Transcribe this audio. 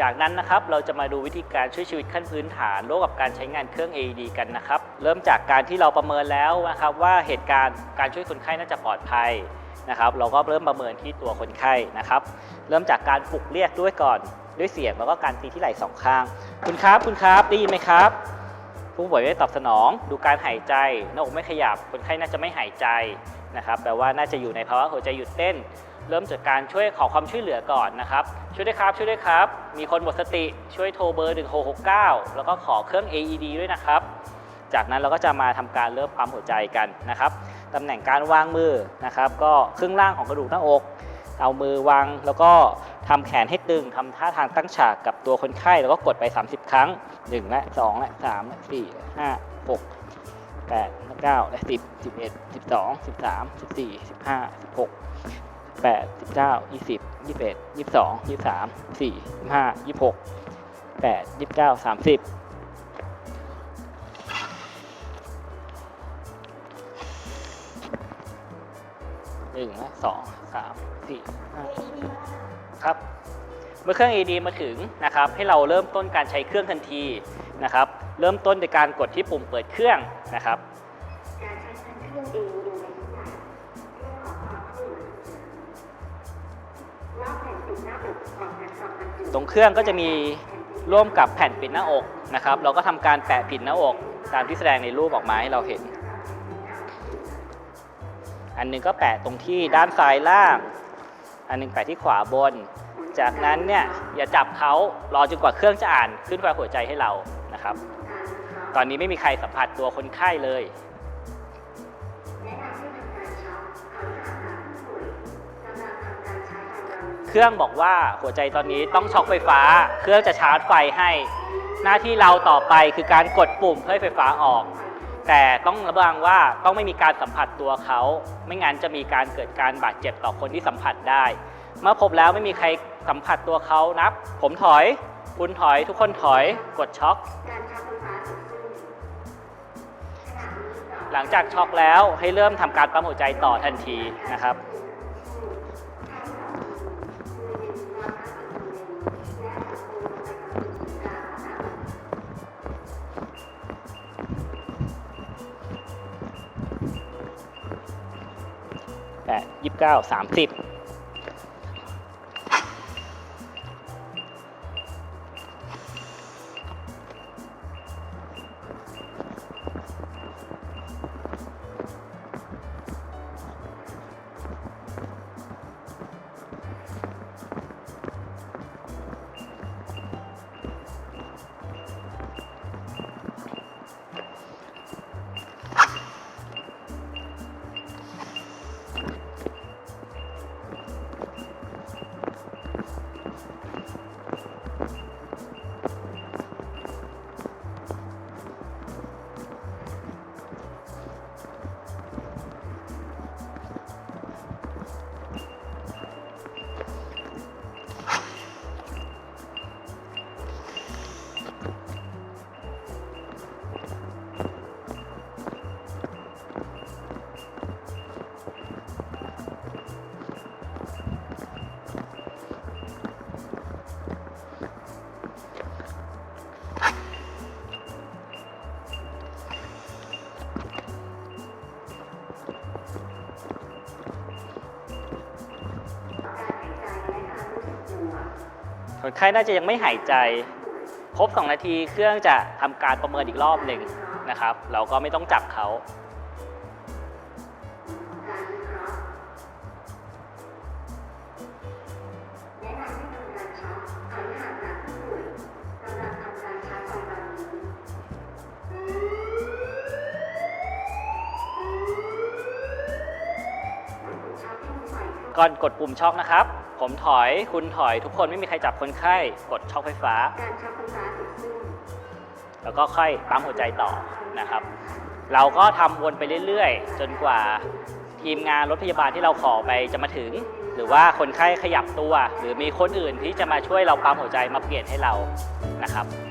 จากนั้นนะครับเราจะมาดูวิธีการช่วยชีวิตขั้นพื้นฐานร่วมกับการใช้งานเครื่อง AED กันนะครับเริ่มจากการที่เราประเมินแล้วนะครับว่าเหตุการณ์การช่วยคนไข้น่าจะปลอดภัยนะครับเราก็เริ่มประเมินที่ตัวคนไข้นะครับเริ่มจากการปลุกเรียกด้วยก่อนด้วยเสียงแล้วก็การตีที่ไหล่สองข้าง คุณครับคุณครับได้ยินไหมครับ ผู้ป่วยไม่ตอบสนอง ดูการหายใจหน้าอกไม่ขยับคนไข้น่าจะไม่หายใจนะครับแปลว่าน่าจะอยู่ในภาวะหัวใจหยุดเต้น เริ่มจากการช่วยขอความช่วยเหลือก่อนนะครับ ช่วยด้วยครับช่วยด้วยครับ มีคนหมดสติช่วยโทรเบอร์ 1669 แล้วก็ขอเครื่อง AED ด้วยนะครับ จากนั้นเราก็จะมาทำการเริ่มปั๊มหัวใจกันนะครับตำแหน่งการวางมือนะครับ ก็ครึ่งล่างของกระดูกหน้าอก เอามือวาง แล้วก็ทำแขนให้ตึงทำท่าทางตั้งฉากกับตัวคนไข้ แล้วก็กดไป 30 ครั้ง 1 และ 2 และ 3 และ 4 และ 5 6 8 และ 9 และ 10 11 12 13 14 15 16 8 19 20 21 22 23 24 25 26 8 29 30 นึ่งสองสามสี่ห้าครับ เมื่อเครื่อง AED มาถึงนะครับ ให้เราเริ่มต้นการใช้เครื่องทันทีนะครับ เริ่มต้นโดยการกดที่ปุ่มเปิดเครื่องนะครับตรงเครื่องก็จะมีร่วมกับแผ่นปิดหน้าอกนะครับ เราก็ทำการแปะปิดหน้าอก ตามที่แสดงในรูปออกมาให้เราเห็น อันหนึงก็แปะตรงที่ด้านซ้ายล่าง อันหนึงแปะที่ขวาบน จากนั้นเนี่ยอย่าจับเขารอจนกว่าเครื่องจะอ่านขึ้นไฟหัวใจให้เรานะครับ ตอนนี้ไม่มีใครสัมผัสตัวคนไข้เลยคเครื่องบอกว่าหัวใจตอนนี้ต้องช็อคไฟฟ้า เครื่องจะชาร์จไฟให้ หน้าที่เราต่อไปคือการกดปุ่มเพื่อไฟฟ้าออก แต่ต้องระวังว่าต้องไม่มีการสัมผัสตัวเขา ไม่งั้นจะมีการเกิดการบาดเจ็บต่อคนที่สัมผัสได้ เมื่อพบแล้วไม่มีใครสัมผัสตัวเขานับ ผมถอย คุณถอยทุกคนถอยกดช็อคหลังจากช็อคแล้วให้เริ่มทำการปั๊มหัวใจต่อทันทีนะครับ 29 30 คนไข้น่าจะยังไม่หายใจ ครบ 2 นาทีเครื่องจะทำการประเมินอีกรอบหนึ่งนะครับ เราก็ไม่ต้องจับเขา ก่อนกดปุ่มช็อคนะครับ ผมถอยคุณถอยทุกคนไม่มีใครจับคนไข้ กดช็อคไฟฟ้า การช็อคไฟฟ้าเสร็จสิ้นแล้วก็ค่อยปั๊มหัวใจต่อนะครับ เราก็ทำวนไปเรื่อยๆ จนกว่าทีมงานรถพยาบาลที่เราขอไปจะมาถึง หรือว่าคนไข้ขยับตัว หรือมีคนอื่นที่จะมาช่วยเราปั๊มหัวใจมาเปลี่ยนให้เรานะครับ